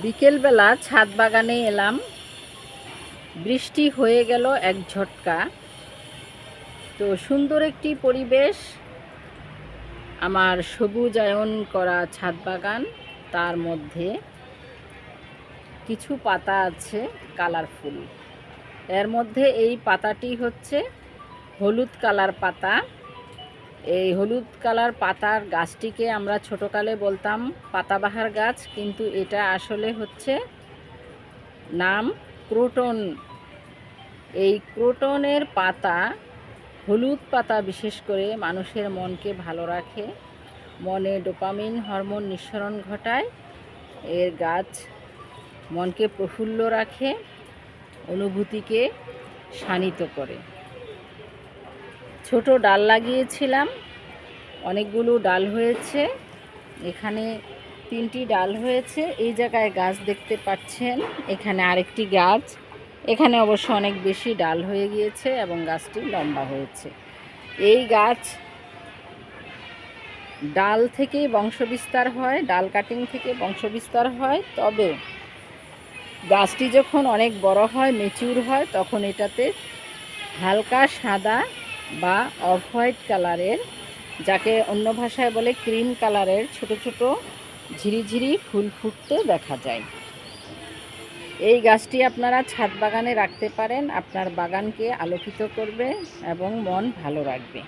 বিকেলবেলা ছাদ বাগানে এলাম। বৃষ্টি হয়ে গেল এক ঝটকা। তো সুন্দর একটি পরিবেশ। আমার সবুজায়ন করা ছাদ বাগান, তার মধ্যে কিছু পাতা আছে কালারফুল। এর মধ্যে এই পাতাটি হচ্ছে হলুদ কালার পাতা। এই হলুদ কালার পাতার গাছটিকে আমরা ছোটোকালে বলতাম পাতাবাহার গাছ, কিন্তু এটা আসলে হচ্ছে নাম ক্রোটন। এই ক্রোটনের পাতা হলুদ পাতা বিশেষ করে মানুষের মনকে ভালো রাখে, মনে ডোপামিন হরমোন নিঃসরণ ঘটায়, এর গাছ মনকে প্রফুল্ল রাখে, অনুভূতিকে শানিত করে। ছোট ডাল লাগিয়েছিলাম। অনেকগুলো ডাল হয়েছে। এখানে তিনটি ডাল হয়েছে। এই জায়গায় গাছ দেখতে পাচ্ছেন। এখানে আরেকটি গাছ। এখানে অবশ্য অনেক বেশি ডাল হয়ে গিয়েছে এবং গাছটি লম্বা হয়েছে। এই গাছ ডাল থেকে বংশবিস্তার হয়, ডাল কাটিং থেকে বংশবিস্তার হয়। তবে গাছটি যখন অনেক বড় হয় মেচিউর হয়, তখন এটাতে হালকা সাদা বা অফ হোয়াইট কালারের, যাকে অন্য ভাষায় বলে ক্রিম কালারের ছোট ছোট ঝিরিঝিরি ফুল ফুটতে দেখা যায়। এই গাছটি আপনারা ছাদ বাগানে রাখতে পারেন, আপনার বাগানকে আলোকিত করবে এবং মন ভালো রাখবে।